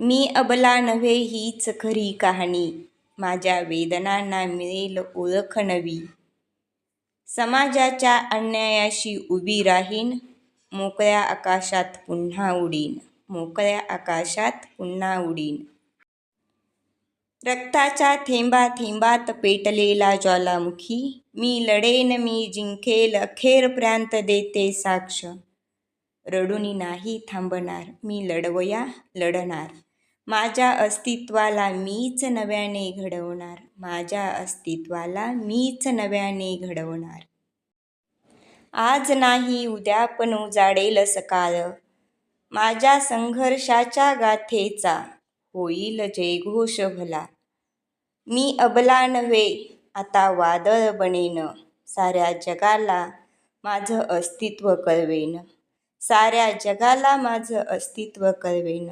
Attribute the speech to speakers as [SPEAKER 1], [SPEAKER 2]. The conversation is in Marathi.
[SPEAKER 1] मी अबला नव्हे हीच खरी कहाणी. माझ्या वेदनांना मिळेल ओळख नवी. समाजाच्या अन्यायाशी उभी राहीन मोकळ्या आकाशात पुन्हा उडीन मोकळ्या आकाशात पुन्हा उडीन. रक्ताच्या थेंबा थेंबात पेटलेला ज्वालामुखी मी लढेन मी जिंकेल अखेर प्रांत देते साक्ष. रडूनी नाही थांबणार मी लढवया लढणार. माझ्या अस्तित्वाला मीच नव्याने घडवणार. माझ्या अस्तित्वाला मीच नव्याने घडवणार. आज नाही उद्या पण उजाडेल सकाळ. माझ्या संघर्षाच्या गाथेचा होईल जयघोष भला. मी अबला नव्हे आता वादळ बनेन. साऱ्या जगाला माझं अस्तित्व कळवेन. साऱ्या जगाला माझं अस्तित्व कळवेन.